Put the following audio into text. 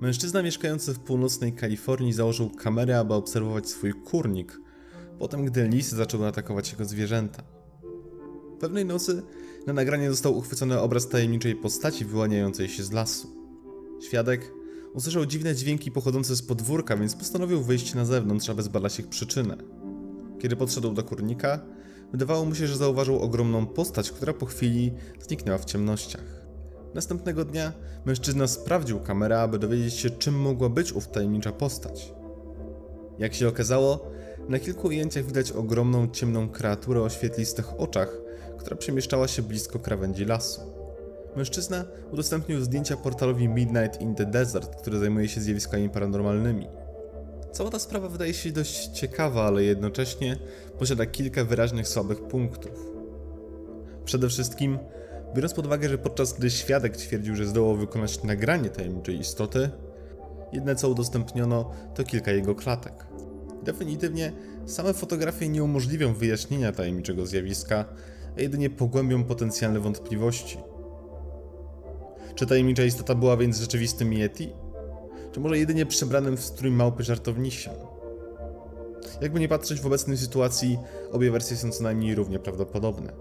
Mężczyzna mieszkający w północnej Kalifornii założył kamerę, aby obserwować swój kurnik, potem gdy lisy zaczęły atakować jego zwierzęta. Pewnej nocy na nagranie został uchwycony obraz tajemniczej postaci wyłaniającej się z lasu. Świadek usłyszał dziwne dźwięki pochodzące z podwórka, więc postanowił wyjść na zewnątrz, aby zbadać ich przyczynę. Kiedy podszedł do kurnika, wydawało mu się, że zauważył ogromną postać, która po chwili zniknęła w ciemnościach. Następnego dnia mężczyzna sprawdził kamerę, aby dowiedzieć się, czym mogła być ów tajemnicza postać. Jak się okazało, na kilku ujęciach widać ogromną, ciemną kreaturę o świetlistych oczach, która przemieszczała się blisko krawędzi lasu. Mężczyzna udostępnił zdjęcia portalowi Midnight in the Desert, który zajmuje się zjawiskami paranormalnymi. Cała ta sprawa wydaje się dość ciekawa, ale jednocześnie posiada kilka wyraźnych słabych punktów. Przede wszystkim, biorąc pod uwagę, że podczas gdy świadek twierdził, że zdołał wykonać nagranie tajemniczej istoty, jedne co udostępniono to kilka jego klatek. Definitywnie same fotografie nie umożliwią wyjaśnienia tajemniczego zjawiska, a jedynie pogłębią potencjalne wątpliwości. Czy tajemnicza istota była więc rzeczywistym Yeti? Czy może jedynie przebranym w strój małpy żartownisiem? Jakby nie patrzeć w obecnej sytuacji, obie wersje są co najmniej równie prawdopodobne.